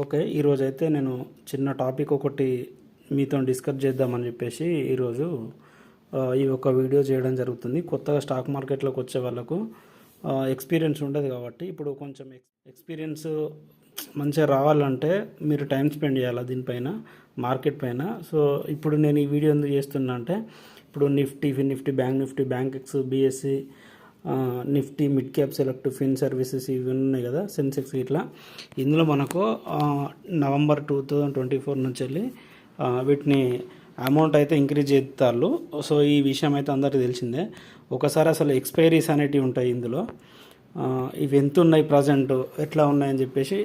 Okay ఈరోజు అయితే నేను చిన్న టాపిక్ ఒకటి మీతో డిస్కస్ చేద్దామని చెప్పేసి ఈరోజు ఈ ఒక వీడియో చేయడం జరుగుతుంది. కొత్తగా స్టాక్ మార్కెట్లోకి వచ్చే వాళ్ళకు ఎక్స్పీరియన్స్ ఉండదు కాబట్టి ఇప్పుడు కొంచెం ఎక్స్పీరియన్స్ మంచిగా రావాలంటే మీరు టైం స్పెండ్ చేయాలి దీనిపైన మార్కెట్ పైన? సో ఇప్పుడు నేను ఈ వీడియో ఎందుకు చేస్తున్నా అంటే ఇప్పుడు Nifty fin Nifty bank Nifty Bankex BSE Nifty mid cap select fin services ఇవి ఉన్నాయి కదా సెన్సెక్స్ ఇట్లా ఇందులో మనకు November two thousand twenty four నుంచి వెళ్ళి వీటిని అమౌంట్ అయితే ఇంక్రీజ్ చేస్తారు. సో ఈ విషయం అయితే అందరికీ తెలిసిందే. ఒకసారి అసలు ఎక్స్పైరీస్ అనేటివి ఉంటాయి ఇందులో. ఇవి ఎంత ఉన్నాయి ప్రజెంట్ ఎట్లా ఉన్నాయని చెప్పేసి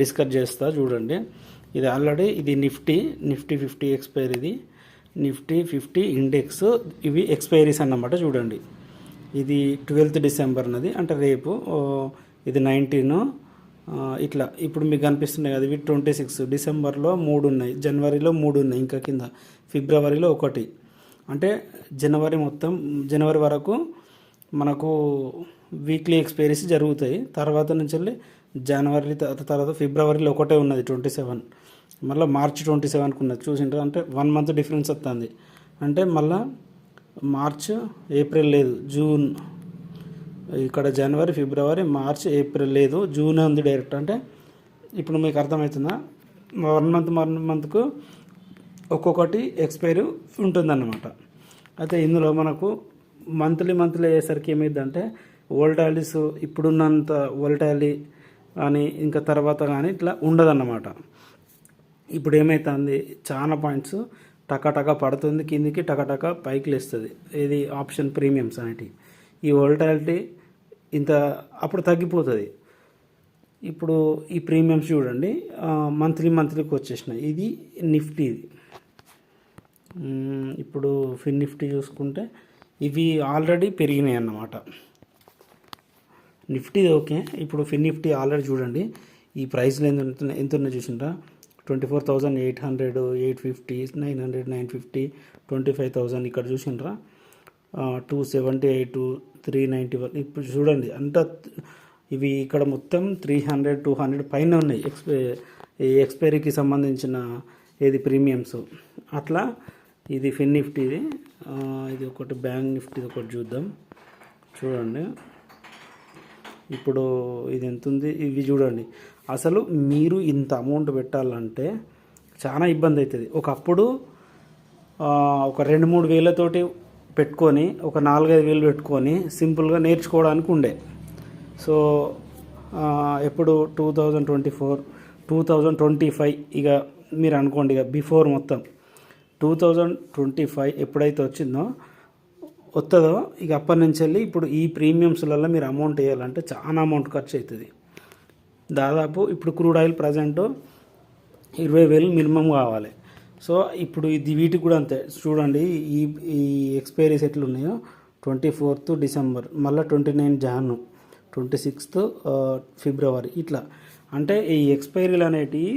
డిస్కస్ చేస్తా చూడండి. ఇది ఆల్రెడీ ఇది నిఫ్టీ నిఫ్టీ ఫిఫ్టీ ఎక్స్పైర్ ఇది నిఫ్టీ ఫిఫ్టీ ఇండెక్స్ ఇవి ఎక్స్పైరీస్ అన్నమాట చూడండి. ఇది ట్వెల్త్ డిసెంబర్నది అంటే రేపు ఇది నైన్టీన్ ఇట్లా. ఇప్పుడు మీకు కనిపిస్తున్నాయి కదా ఇవి ట్వంటీ సిక్స్ డిసెంబర్లో మూడు ఉన్నాయి జనవరిలో మూడు ఉన్నాయి ఇంకా కింద. ఫిబ్రవరిలో ఒకటి. అంటే జనవరి మొత్తం జనవరి వరకు మనకు వీక్లీ ఎక్స్పైరీస్ జరుగుతాయి. తర్వాత నుంచి వెళ్ళి జనవరి తర్వాత ఫిబ్రవరిలో ఒకటే ఉన్నది ట్వంటీ సెవెన్. మళ్ళీ మార్చ్ ట్వంటీ సెవెన్కి ఉన్నది. చూసింటారు అంటే వన్ మంత్ డిఫరెన్స్ వస్తుంది అంటే మళ్ళీ మార్చ్ ఏప్రిల్ లేదు జూన్. ఇక్కడ జనవరి ఫిబ్రవరి మార్చ్ ఏప్రిల్ లేదు జూన్ ఉంది డైరెక్ట్. అంటే ఇప్పుడు మీకు అర్థమవుతుందా? వన్ మంత్ వన్ మంత్కు ఒక్కొక్కటి ఎక్స్పైరీ ఉంటుందన్నమాట. అయితే ఇందులో మనకు మంత్లీ మంత్లీ అయ్యేసరికి ఏమైందంటే వోల్టాలిస్ ఇప్పుడున్నంత వోల్టాలి కానీ ఇంకా తర్వాత కానీ ఇట్లా ఉండదన్నమాట. ఇప్పుడు ఏమవుతుంది చాలా పాయింట్స్ టకాటక పడుతుంది కిందికి టకాటక పైకి లేస్తుంది. ఇది ఆప్షన్ ప్రీమియమ్స్ అనేటివి ఈ వోల్టాలిటీ ఇంత అప్పుడు తగ్గిపోతుంది. ఇప్పుడు ఈ ప్రీమియమ్స్ చూడండి మంత్లీ మంత్లీకి వచ్చేసినాయి. ఇది నిఫ్టీ ఇది. ఇప్పుడు ఫిన్ నిఫ్టీ చూసుకుంటే ఇవి ఆల్రెడీ పెరిగినాయి అన్నమాట. నిఫ్టీ ఓకే ఇప్పుడు ఫిన్ నిఫ్టీ ఆల్రెడీ చూడండి. ఈ ప్రైస్లో ఎంత ఎంత ఉన్నాయి చూసిండ్రా? Twenty four thousand eight hundred eight fifty nine hundred nine fifty twenty five thousand ఇక్కడ చూసినరా two seventy eight three ninety one ఇప్పుడు చూడండి అంతా ఇవి ఇక్కడ మొత్తం త్రీ హండ్రెడ్ టూ హండ్రెడ్ పైన ఉన్నాయి ఎక్స్పై ఈ ఎక్స్పైరీకి సంబంధించిన ఏది ప్రీమియమ్స్ అట్లా ఇది ఫిన్ నిఫ్టీది ఇది. ఒకటి బ్యాంక్ నిఫ్టీది ఒకటి చూద్దాం. చూడండి. ఇప్పుడు ఇది ఎంత ఉంది ఇవి చూడండి. అసలు మీరు ఇంత అమౌంట్ పెట్టాలంటే చాలా ఇబ్బంది అవుతుంది ఒకప్పుడు ఒక రెండు మూడు వేలతోటి పెట్టుకొని ఒక నాలుగైదు వేలు పెట్టుకొని సింపుల్గా నేర్చుకోవడానికి ఉండే. సో ఎప్పుడు two thousand twenty four two thousand twenty five ఇక మీరు అనుకోండి ఇక బిఫోర్ మొత్తం. టూ థౌజండ్ ట్వంటీ ఫైవ్ ఎప్పుడైతే వచ్చిందో వస్తుందో ఇక అప్పటి నుంచి వెళ్ళి ఇప్పుడు ఈ ప్రీమియమ్స్లలో మీరు అమౌంట్ వేయాలంటే చాలా అమౌంట్ ఖర్చు అవుతుంది దాదాపు ఇప్పుడు క్రూడ్ ఆయిల్ ప్రజెంట్ ఇరవై వేలు మినిమం కావాలి. సో ఇప్పుడు ఇది వీటికి కూడా అంతే. చూడండి ఈ ఈ ఎక్స్పైరీస్ ఎట్లున్నాయో ట్వంటీ ఫోర్త్ డిసెంబర్ మళ్ళీ twenty nine Jan twenty sixth ఫిబ్రవరి ఇట్లా. అంటే ఈ ఎక్స్పైరీలు అనేటివి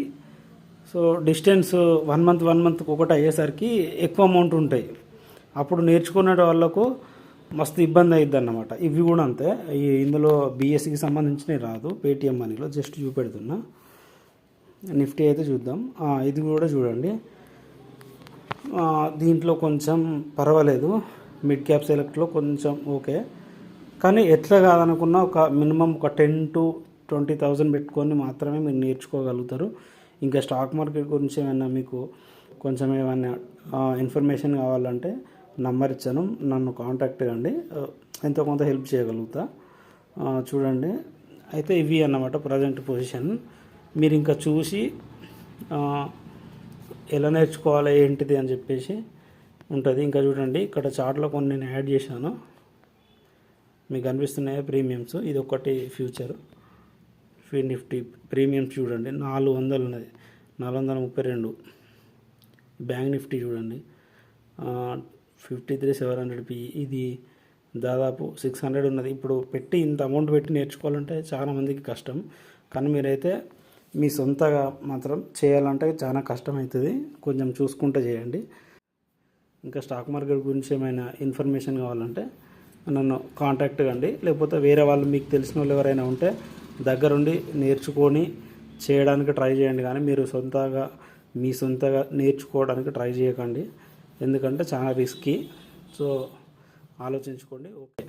so distance one month one మంత్కి ఒకటి అయ్యేసరికి ఎక్కువ అమౌంట్ ఉంటాయి. అప్పుడు నేర్చుకునే వాళ్ళకు మస్తు ఇబ్బంది అయ్యిద్ది అన్నమాట ఇవి కూడా అంతే. ఈ ఇందులో బీఎస్సీకి సంబంధించినవి రాదు. పేటిఎం మనీలో జస్ట్ చూపెడుతున్నా. నిఫ్టీ అయితే చూద్దాం. ఇది కూడా చూడండి. దీంట్లో కొంచెం పర్వాలేదు. మిడ్ క్యాప్ సెలెక్ట్లో కొంచెం ఓకే. కానీ ఎట్లా కాదనుకున్నా ఒక మినిమం ఒక టెన్ టు ట్వంటీ థౌజండ్ పెట్టుకొని మాత్రమే మీరు నేర్చుకోగలుగుతారు. ఇంకా స్టాక్ మార్కెట్ గురించి ఏమైనా మీకు కొంచెం ఏమైనా ఇన్ఫర్మేషన్ కావాలంటే నంబర్ ఇచ్చాను. నన్ను కాంటాక్ట్ కండి ఎంతో కొంత హెల్ప్ చేయగలుగుతా. చూడండి. అయితే ఇవి అన్నమాట ప్రజెంట్ పొజిషన్ మీరు ఇంకా చూసి ఎలా నేర్చుకోవాలి ఏంటిది అని చెప్పేసి ఉంటుంది. ఇంకా చూడండి. ఇక్కడ చార్ట్లో కొన్ని నేను యాడ్ చేశాను. మీకు అనిపిస్తున్నాయా ప్రీమియమ్స్ ఇది ఒకటి ఫ్యూచర్ ఫీ నిఫ్టీ ప్రీమియం చూడండి. నాలుగు వందలు ఉన్నది. నాలుగు వందల ముప్పై రెండు. బ్యాంక్ నిఫ్టీ చూడండి. Fifty three seven hundred P ఇది దాదాపు సిక్స్ హండ్రెడ్ ఉన్నది. ఇప్పుడు పెట్టి ఇంత అమౌంట్ పెట్టి నేర్చుకోవాలంటే చాలా మందికి కష్టం. కానీ మీరైతే మీ సొంతగా మాత్రం చేయాలంటే చాలా కష్టం అవుతుంది కొంచెం చూసుకుంటూ చేయండి. ఇంకా స్టాక్ మార్కెట్ గురించి ఏమైనా ఇన్ఫర్మేషన్ కావాలంటే నన్ను కాంటాక్ట్ కండి. లేకపోతే వేరే వాళ్ళు మీకు తెలిసిన వాళ్ళు ఎవరైనా ఉంటే దగ్గరుండి నేర్చుకొని చేయడానికి ట్రై చేయండి. కానీ మీరు సొంతగా మీ సొంతగా నేర్చుకోవడానికి ట్రై చేయకండి. ఎందుకంటే చాలా రిస్కీ సో ఆలోచించుకోండి. ఓకే